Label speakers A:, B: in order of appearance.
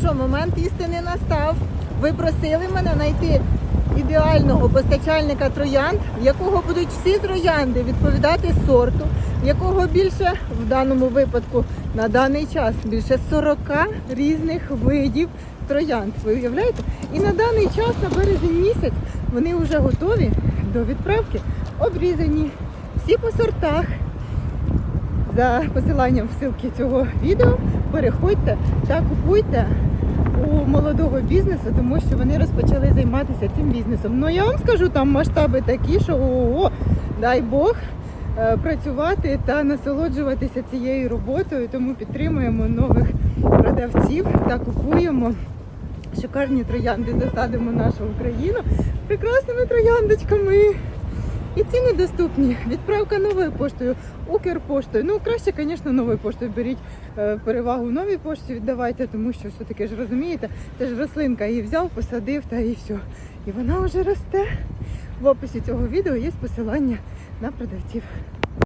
A: що, момент істини настав. Ви просили мене знайти ідеального постачальника троянд, в якого будуть всі троянди відповідати сорту, якого більше в даному випадку на даний час більше 40 різних видів троянд. Ви уявляєте? І на даний час, на березень місяць, вони вже готові до відправки, обрізані всі по сортах. За посиланням всилки цього відео переходьте та купуйте у молодого бізнесу, тому що вони розпочали займатися цим бізнесом. Ну я вам скажу, там масштаби такі, що ого, дай Бог е, працювати та насолоджуватися цією роботою. Тому підтримуємо нових продавців та купуємо шикарні троянди. Засадимо нашу Україну прекрасними трояндочками. І ціни доступні. Відправка новою поштою, Укрпоштою. Ну, краще, звісно, новою поштою беріть е, перевагу новій пошті віддавайте, тому що все-таки ж розумієте, це ж рослинка її взяв, посадив та і все. І вона вже росте. В описі цього відео є посилання на продавців.